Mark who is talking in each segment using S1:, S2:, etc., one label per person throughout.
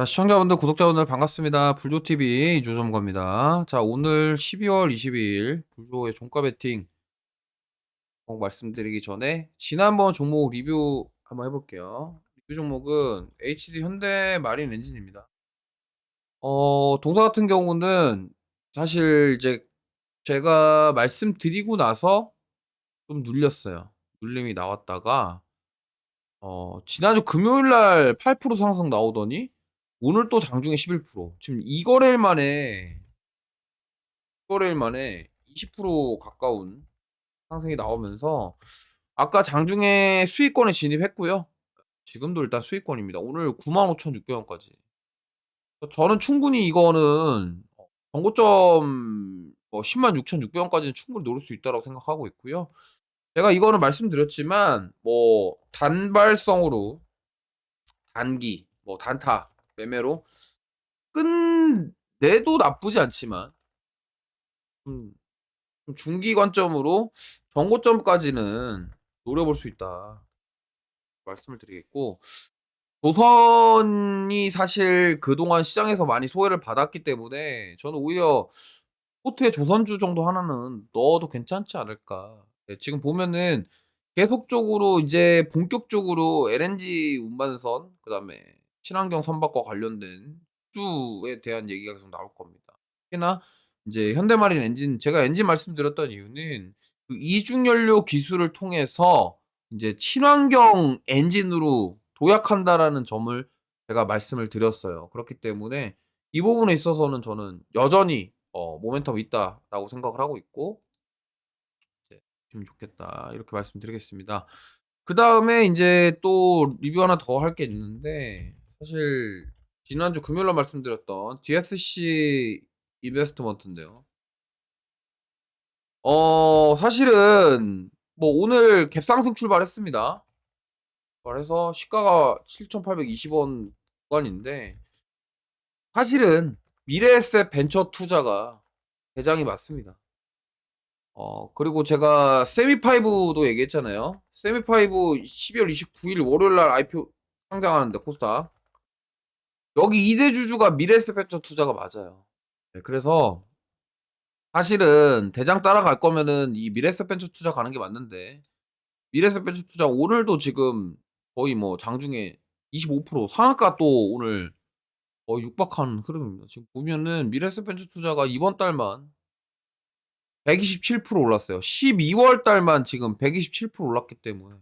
S1: 자, 시청자분들, 구독자분들 반갑습니다. 불조TV 이조점과입니다. 자, 오늘 12월 22일 불조의 종가 베팅 꼭 말씀드리기 전에 지난번 종목 리뷰 한번 해볼게요. 리뷰 종목은 HD 현대 마린 엔진입니다. 어, 동사 같은 경우는 사실 이제 제가 말씀드리고 나서 좀 눌렸어요. 눌림이 나왔다가 어, 지난주 금요일 날 8% 상승 나오더니 오늘 또 장중에 11%. 지금 2거래일 만에 2거래일 만에 20% 가까운 상승이 나오면서 아까 장중에 수익권에 진입했고요. 지금도 일단 수익권입니다. 오늘 95,600원까지. 저는 충분히 이거는 정고점 뭐 106,600원까지는 충분히 노릴 수 있다고 생각하고 있고요. 제가 이거는 말씀드렸지만 뭐 단발성으로 단기 뭐 단타 매매로 끝내도 나쁘지 않지만 좀, 좀 중기 관점으로 정고점까지는 노려볼 수 있다 말씀을 드리겠고 조선이 사실 그동안 시장에서 많이 소외를 받았기 때문에 저는 오히려 포트에 조선주 정도 하나는 넣어도 괜찮지 않을까. 네, 지금 보면은 계속적으로 이제 본격적으로 LNG 운반선 그다음에 친환경 선박과 관련된 주에 대한 얘기가 계속 나올 겁니다. 특히나 이제 현대마린 엔진 제가 엔진 말씀드렸던 이유는 그 이중 연료 기술을 통해서 이제 친환경 엔진으로 도약한다라는 점을 제가 말씀을 드렸어요. 그렇기 때문에 이 부분에 있어서는 저는 여전히 어, 모멘텀 있다라고 생각을 하고 있고 보시면 좋겠다 이렇게 말씀드리겠습니다. 그 다음에 이제 또 리뷰 하나 더 할 게 있는데 사실 지난주 금요일날 말씀드렸던 DSC 인베스트먼트인데요. 어 사실은 뭐 오늘 갭상승 출발했습니다. 그래서 시가가 7,820원 구간인데 사실은 미래에셋 벤처 투자가 대장이 맞습니다. 어 그리고 제가 세미파이브도 얘기했잖아요. 세미파이브 12월 29일 월요일 날 IPO 상장하는데 코스닥 여기 이대 주주가 미래에셋 벤처 투자가 맞아요. 네, 그래서 사실은 대장 따라갈 거면은 이 미래에셋 벤처 투자 가는 게 맞는데 미래에셋 벤처 투자 오늘도 지금 거의 뭐 장중에 25% 상한가 또 오늘 거의 육박한 흐름입니다. 지금 보면은 미래에셋 벤처 투자가 이번 달만 127% 올랐어요. 12월 달만 지금 127% 올랐기 때문에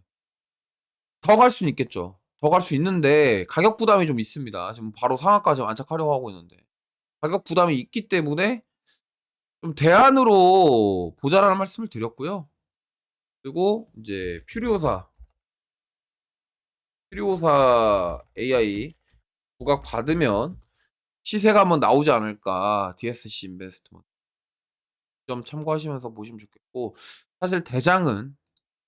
S1: 더 갈 수는 있겠죠. 더 갈 수 있는데 가격 부담이 좀 있습니다. 지금 바로 지금 안착하려고 하고 있는데 가격 부담이 있기 때문에 좀 대안으로 보자라는 말씀을 드렸고요. 그리고 이제 퓨리오사 퓨리오사 AI 부각 받으면 시세가 한번 나오지 않을까 DSC 인베스트먼트 좀 참고하시면서 보시면 좋겠고 사실 대장은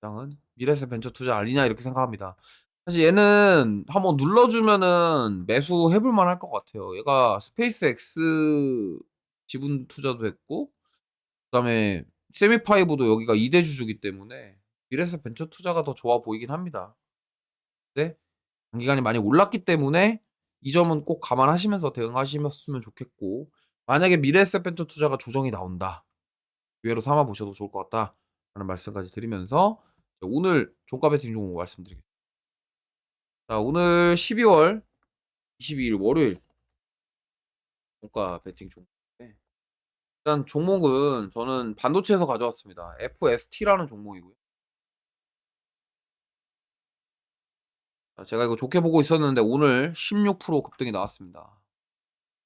S1: 대장은 미래에셋 벤처 투자 아니냐 이렇게 생각합니다. 사실 얘는 한번 눌러주면은 매수해볼 만할 것 같아요. 얘가 스페이스X 지분 투자도 했고 그 다음에 세미파이브도 여기가 2대 주주기 때문에 미래에셋 벤처 투자가 더 좋아 보이긴 합니다. 근데 단기간에 많이 올랐기 때문에 이 점은 꼭 감안하시면서 대응하시면 좋겠고 만약에 미래에셋 벤처 투자가 조정이 나온다. 기회로 삼아 보셔도 좋을 것 같다 라는 말씀까지 드리면서 오늘 종가 베팅 종목 말씀드리겠습니다. 자, 오늘 12월 22일 월요일 종가 베팅 종목인데 일단 종목은 저는 반도체에서 가져왔습니다. FST라는 종목이고요. 자, 제가 이거 좋게 보고 있었는데 오늘 16% 급등이 나왔습니다.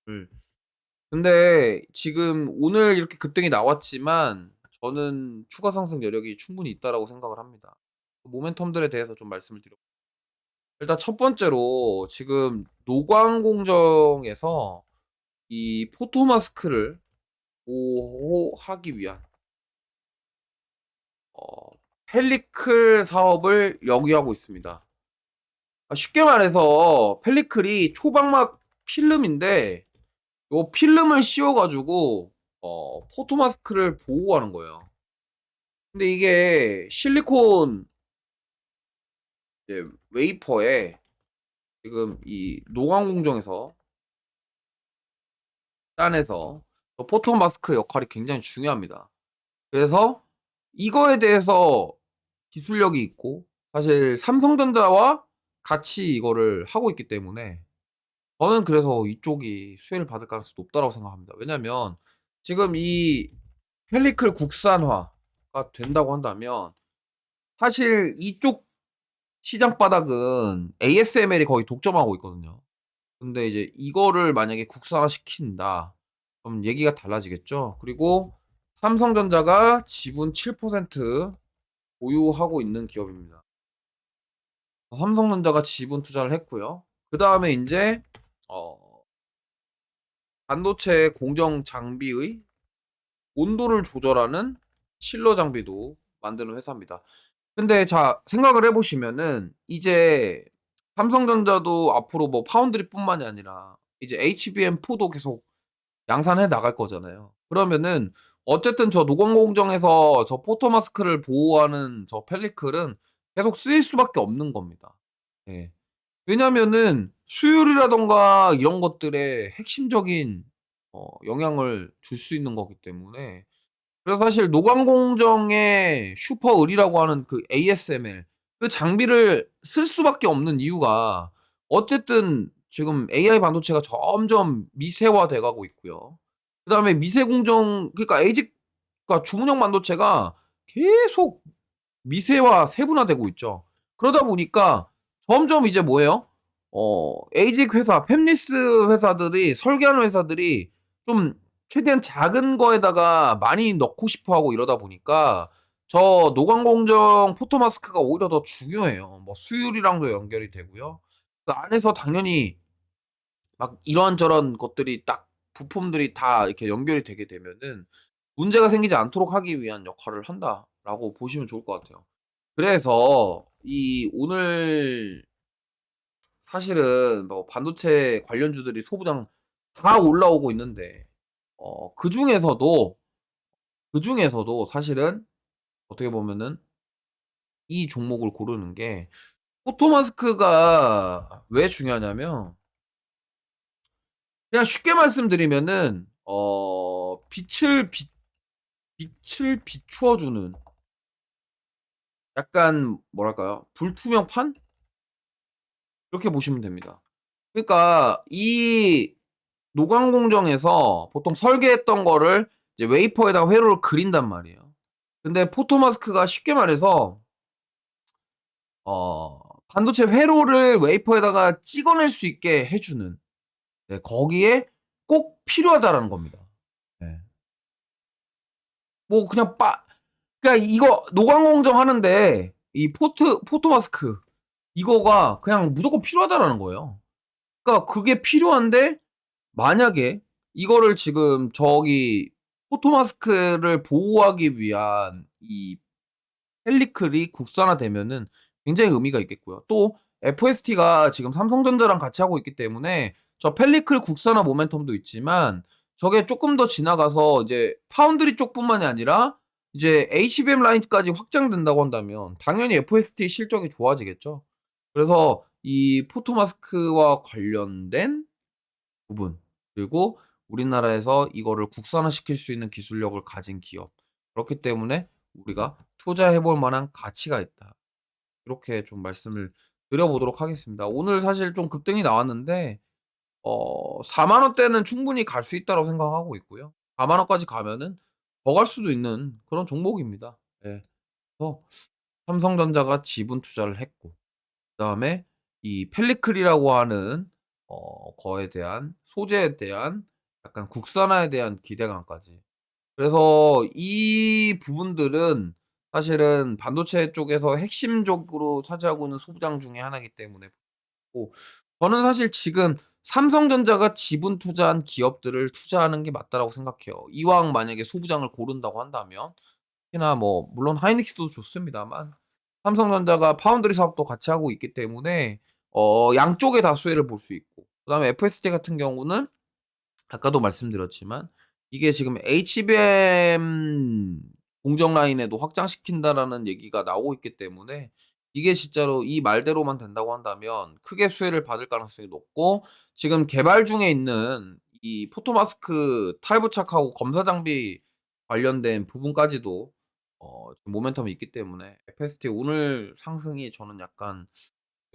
S1: 음. 근데 지금 오늘 이렇게 급등이 나왔지만 저는 추가 상승 여력이 충분히 있다라고 생각을 합니다. 모멘텀들에 대해서 좀 말씀을 드려. 일단 첫 번째로 지금 노광 공정에서 이 포토 마스크를 보호하기 위한 어, 펠리클 사업을 영위하고 있습니다. 아, 쉽게 말해서 펠리클이 초방막 필름인데 요 필름을 씌워가지고 어, 포토 마스크를 보호하는 거예요. 근데 이게 실리콘 이제 웨이퍼에 지금 이 노광 공정에서 딴에서 저 포토 마스크 역할이 굉장히 중요합니다. 그래서 이거에 대해서 기술력이 있고 사실 삼성전자와 같이 이거를 하고 있기 때문에 저는 그래서 이쪽이 수혜를 받을 가능성이 높다고 생각합니다. 왜냐면 지금 이 펠리클 국산화가 된다고 한다면 사실 이쪽 시장 바닥은 ASML이 거의 독점하고 있거든요. 근데 이제 이거를 만약에 국산화 시킨다. 그럼 얘기가 달라지겠죠. 그리고 삼성전자가 지분 7% 보유하고 있는 기업입니다. 삼성전자가 지분 투자를 했고요. 그 다음에 이제 어, 반도체 공정 장비의 온도를 조절하는 실러 장비도 만드는 회사입니다. 근데 자 생각을 해보시면은 이제 삼성전자도 앞으로 뭐 파운드리뿐만이 아니라 이제 HBM4도 계속 양산해 나갈 거잖아요. 그러면은 어쨌든 저 노광공정에서 저 포토 마스크를 보호하는 저 펠리클은 계속 쓰일 수밖에 없는 겁니다. 예. 왜냐면은 수율이라던가 이런 것들에 핵심적인 어, 영향을 줄 수 있는 거기 때문에 그래서 사실 노광공정의 슈퍼 을이라고 하는 그 ASML 그 장비를 쓸 수밖에 없는 이유가 어쨌든 지금 AI 반도체가 점점 미세화돼 가고 있고요. 그다음에 미세 공정 그러니까 에이직 그러니까 주문형 반도체가 계속 미세화 세분화되고 있죠. 그러다 보니까 점점 이제 뭐예요? 어, 에이직 회사, 팹리스 회사들이 설계하는 회사들이 좀 최대한 작은 거에다가 많이 넣고 싶어 하고 이러다 보니까 저 노광공정 포토 마스크가 오히려 더 중요해요. 뭐 수율이랑도 연결이 되고요. 그 안에서 당연히 막 이런저런 것들이 딱 부품들이 다 이렇게 연결이 되게 되면은 문제가 생기지 않도록 하기 위한 역할을 한다라고 보시면 좋을 것 같아요. 그래서 이 오늘 사실은 뭐 반도체 관련주들이 소부장 다 올라오고 있는데 어, 그 중에서도 그 중에서도 사실은 어떻게 보면은 이 종목을 고르는 게 포토마스크가 왜 중요하냐면 그냥 쉽게 말씀드리면은 어 빛을 빛 빛을 비추어 주는 약간 뭐랄까요? 불투명 판? 이렇게 보시면 됩니다. 그러니까 이 노광 공정에서 보통 설계했던 거를 이제 웨이퍼에다가 회로를 그린단 말이에요. 근데 포토마스크가 쉽게 말해서 어 반도체 회로를 웨이퍼에다가 찍어낼 수 있게 해주는 네, 거기에 꼭 필요하다라는 겁니다. 네. 뭐 그냥 빠 그러니까 이거 노광 공정 하는데 이 포트 포토 마스크 이거가 그냥 무조건 필요하다라는 거예요. 그러니까 그게 필요한데 만약에 이거를 지금 저기 포토마스크를 보호하기 위한 이 펠리클이 국산화되면은 굉장히 의미가 있겠고요. 또 FST가 지금 삼성전자랑 같이 하고 있기 때문에 저 펠리클 국산화 모멘텀도 있지만 저게 조금 더 지나가서 이제 파운드리 쪽뿐만이 아니라 이제 HBM 라인까지 확장된다고 한다면 당연히 FST 실적이 좋아지겠죠. 그래서 이 포토마스크와 관련된 부분 그리고 우리나라에서 이거를 국산화시킬 수 있는 기술력을 가진 기업 그렇기 때문에 우리가 투자해 볼 만한 가치가 있다. 이렇게 좀 말씀을 드려보도록 하겠습니다. 오늘 사실 좀 급등이 나왔는데 어 4만 원대는 충분히 갈 수 있다고 생각하고 있고요. 4만 원까지 가면은 더 갈 수도 있는 그런 종목입니다. 예. 그래서 삼성전자가 지분 투자를 했고 그다음에 이 펠리클이라고 하는 어 거에 대한 소재에 대한 약간 국산화에 대한 기대감까지. 그래서 이 부분들은 사실은 반도체 쪽에서 핵심적으로 차지하고 있는 소부장 중에 하나이기 때문에 고 저는 사실 지금 삼성전자가 지분 투자한 기업들을 투자하는 게 맞다라고 생각해요. 이왕 만약에 소부장을 고른다고 한다면 특히나 뭐 물론 하이닉스도 좋습니다만 삼성전자가 파운드리 사업도 같이 하고 있기 때문에 어 양쪽에 다 수혜를 볼 수 있고 그 다음에 FST 같은 경우는 아까도 말씀드렸지만 이게 지금 HBM 공정 라인에도 확장시킨다라는 얘기가 나오고 있기 때문에 이게 진짜로 이 말대로만 된다고 한다면 크게 수혜를 받을 가능성이 높고 지금 개발 중에 있는 이 포토마스크 탈부착하고 검사 장비 관련된 부분까지도 어좀 모멘텀이 있기 때문에 FST 오늘 상승이 저는 약간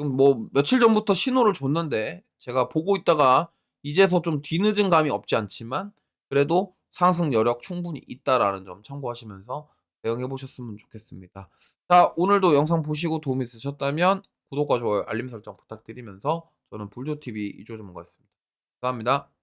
S1: 좀뭐 며칠 전부터 신호를 줬는데 제가 보고 있다가 이제서 좀 뒤늦은 감이 없지 않지만 그래도 상승 여력 충분히 있다라는 점 참고하시면서 대응해 보셨으면 좋겠습니다. 자, 오늘도 영상 보시고 도움이 되셨다면 구독과 좋아요, 알림 설정 부탁드리면서 저는 불조TV 이조 전문가였습니다. 감사합니다.